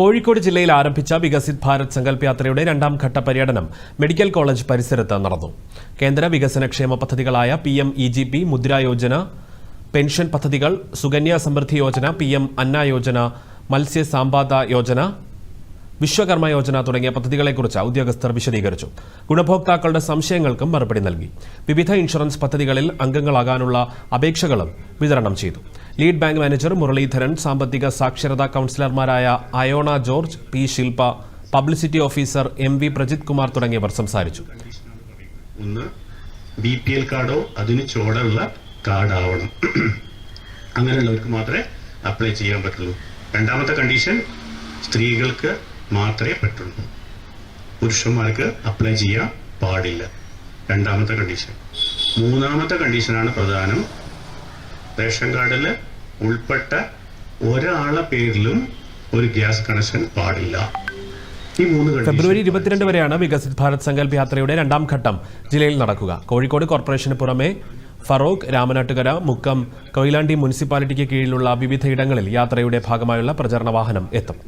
കോഴിക്കോട് ജില്ലയിൽ ആരംഭിച്ച വികസിത് ഭാരത് സങ്കല്പ് യാത്രയുടെ രണ്ടാം ഘട്ട പര്യടനം മെഡിക്കൽ കോളേജ് പരിസരത്ത് നടന്നു. കേന്ദ്ര വികസന ക്ഷേമ പദ്ധതികളായ P M E G P Mudra Yojana pension പദ്ധതികൾ സുകന്യ സമൃദ്ധി യോജന പി എം അന്ന യോജന മത്സ്യ സാമ്പാദ യോജന വിശ്വകർമ്മ യോജന തുടങ്ങിയ പദ്ധതികളെക്കുറിച്ച് ഉദ്യോഗസ്ഥർ വിശദീകരിച്ചു. ഗുണഭോക്താക്കളുടെ സംശയങ്ങൾക്കും മറുപടി നൽകി. വിവിധ ഇൻഷുറൻസ് പദ്ധതികളിൽ അംഗങ്ങളാകാനുള്ള അപേക്ഷകളും വിതരണം ചെയ്തു. ലീഡ് ബാങ്ക് മാനേജർ മുരളീധരൻ സാമ്പത്തിക സാക്ഷരതാ കൗൺസിലർമാരായ Ayona George P Shilpa publicity officer M V Prajith Kumar തുടങ്ങിയവർ സംസാരിച്ചു. ഒന്ന് ബി പി എൽ കാർഡോ അതിന് ചുവടുള്ള കാർഡാവണം. അങ്ങനെയുള്ളവർക്ക് മാത്രമേ അപ്ലൈ ചെയ്യാൻ പറ്റുള്ളൂ. രണ്ടാമത്തെ കണ്ടീഷൻ സ്ത്രീകൾക്ക് മാത്രമേ പറ്റുള്ളൂ. പുരുഷന്മാർക്ക് അപ്ലൈ ചെയ്യാൻ പാടില്ല. രണ്ടാമത്തെ കണ്ടീഷൻ. മൂന്നാമത്തെ കണ്ടീഷനാണ് പ്രധാനം. റേഷൻ കാർഡിൽ ഉൾപ്പെട്ട ഒരാളെ പേരിലും ഒരു ഗ്യാസ് കണക്ഷൻ പാടില്ല. ഫെബ്രുവരി ഇരുപത്തിരണ്ട് വരെയാണ് വികസിത് ഭാരത് സങ്കല്പ് യാത്രയുടെ രണ്ടാം ഘട്ടം. ജില്ലയിൽ നടക്കുക. കോഴിക്കോട് കോർപ്പറേഷന് പുറമെ ഫറോക്ക് രാമനാട്ടുകര മുക്കം കൊയിലാണ്ടി മുനിസിപ്പാലിറ്റിക്ക് കീഴിലുള്ള വിവിധ ഇടങ്ങളിൽ യാത്രയുടെ ഭാഗമായുള്ള പ്രചരണ വാഹനം എത്തും.